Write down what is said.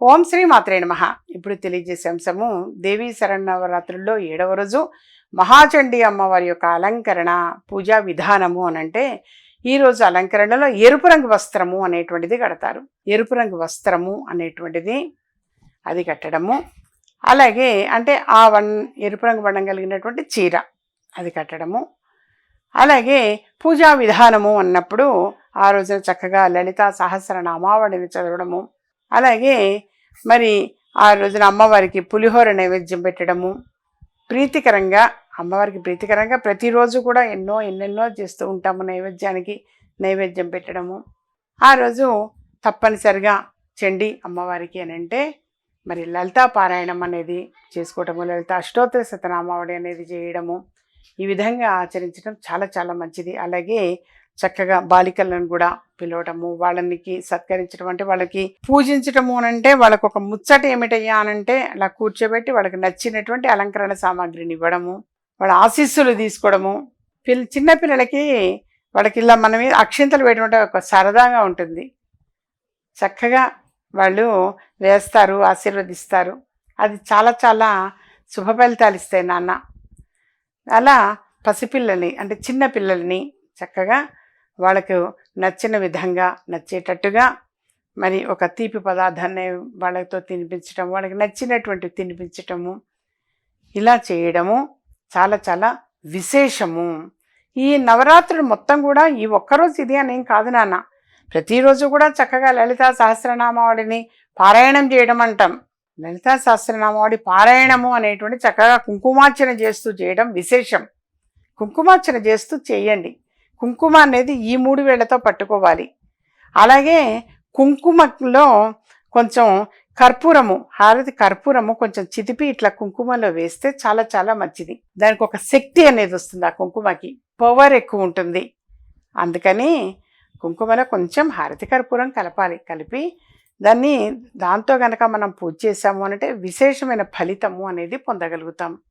ఓం శ్రీ మాత్రే నమ. ఇప్పుడు తెలియజేసే అంశము దేవీ శరణవరాత్రుల్లో ఏడవ రోజు మహాచండీ అమ్మవారి యొక్క అలంకరణ పూజా విధానము అని అంటే ఈరోజు అలంకరణలో ఎరుపు రంగు వస్త్రము అనేటువంటిది కడతారు. ఎరుపు రంగు వస్త్రము అనేటువంటిది అది కట్టడము. అలాగే అంటే ఆ వన్ ఎరుపు రంగు వర్ణం కలిగినటువంటి చీర అది కట్టడము. అలాగే పూజా విధానము అన్నప్పుడు ఆ రోజున చక్కగా లలిత సహస్రనామావళిని చదవడము అలాగే మరి ఆ రోజున అమ్మవారికి పులిహోర నైవేద్యం పెట్టడము ప్రీతికరంగా అమ్మవారికి ప్రీతికరంగా ప్రతిరోజు కూడా ఎన్నో ఎన్నెన్నో చేస్తూ ఉంటాము నైవేద్యానికి నైవేద్యం పెట్టడము. ఆ రోజు తప్పనిసరిగా చండి అమ్మవారికి అని అంటే మరి లలితా పారాయణం అనేది చేసుకోవటము లలిత అష్టోత్తర శతనామావళి అనేది చేయడము. ఈ విధంగా ఆచరించడం చాలా చాలా మంచిది. అలాగే చక్కగా బాలికలను కూడా పిలవటము వాళ్ళనికి సత్కరించడం అంటే వాళ్ళకి పూజించటము అని అంటే వాళ్ళకు ఒక ముచ్చట ఏమిటయ్యా అనంటే అలా కూర్చోబెట్టి వాళ్ళకి నచ్చినటువంటి అలంకరణ సామాగ్రిని ఇవ్వడము వాళ్ళ ఆశీస్సులు తీసుకోవడము. పిల్ల చిన్నపిల్లలకి వాళ్ళకి ఇలా మన మీద అక్షింతలు వేయడం అంటే ఒక సరదాగా ఉంటుంది. చక్కగా వాళ్ళు వేస్తారు ఆశీర్వదిస్తారు. అది చాలా చాలా శుభ ఫలితాలు ఇస్తాయి నాన్న. అలా పసిపిల్లల్ని అంటే చిన్న పిల్లల్ని చక్కగా వాళ్ళకు నచ్చిన విధంగా నచ్చేటట్టుగా మరి ఒక తీపి పదార్థాన్ని వాళ్ళతో తినిపించటం వాళ్ళకి నచ్చినటువంటి తినిపించటము ఇలా చేయడము చాలా చాలా విశేషము. ఈ నవరాత్రులు మొత్తం కూడా ఈ ఒక్కరోజు ఇది అని ఏం కాదు నాన్న. ప్రతిరోజు కూడా చక్కగా లలితా సహస్రనామావళిని పారాయణం చేయడం అంటాం. లలితా సహస్రనామావళి పారాయణము అనేటువంటి చక్కగా కుంకుమార్చన చేస్తూ చేయడం విశేషం. కుంకుమార్చన చేస్తూ చేయండి. కుంకుమ అనేది ఈ మూడు వేళ్ళతో పట్టుకోవాలి. అలాగే కుంకుమలో కొంచెం కర్పూరము హారతి కర్పూరము కొంచెం చితిపి ఇట్లా కుంకుమలో వేస్తే చాలా చాలా మంచిది. దానికి ఒక శక్తి అనేది వస్తుంది ఆ కుంకుమకి. పవర్ ఎక్కువ ఉంటుంది. అందుకని కుంకుమలో కొంచెం హారతి కర్పూరం కలపాలి. కలిపి దాన్ని దాంతో గనక మనం పూజ చేసాము అంటే విశేషమైన ఫలితము అనేది పొందగలుగుతాం.